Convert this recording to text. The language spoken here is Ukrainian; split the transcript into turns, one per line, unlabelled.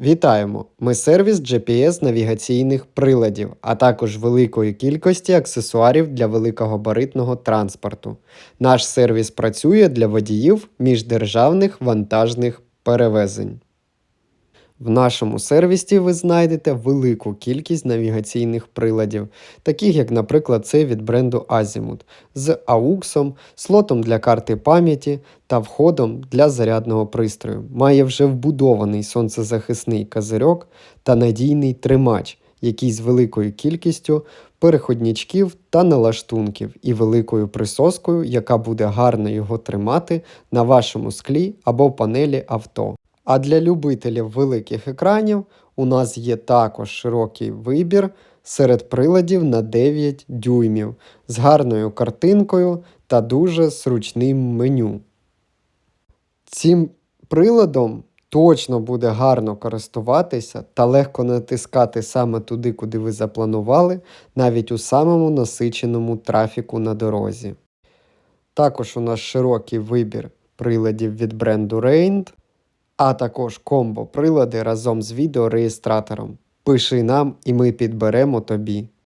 Вітаємо! Ми сервіс GPS навігаційних приладів, а також великої кількості аксесуарів для великогабаритного транспорту. Наш сервіс працює для водіїв міждержавних вантажних перевезень. В нашому сервісі ви знайдете велику кількість навігаційних приладів, таких як, наприклад, цей від бренду Azimut з ауксом, слотом для карти пам'яті та входом для зарядного пристрою. Має вже вбудований сонцезахисний козирьок та надійний тримач, який з великою кількістю переходничків та налаштунків і великою присоскою, яка буде гарно його тримати на вашому склі або панелі авто. А для любителів великих екранів у нас є також широкий вибір серед приладів на 9 дюймів з гарною картинкою та дуже зручним меню. Цим приладом точно буде гарно користуватися та легко натискати саме туди, куди ви запланували, навіть у самому насиченому трафіку на дорозі. Також у нас широкий вибір приладів від бренду Rain, а також комбо прилади разом з відеореєстратором. Пиши нам і ми підберемо тобі.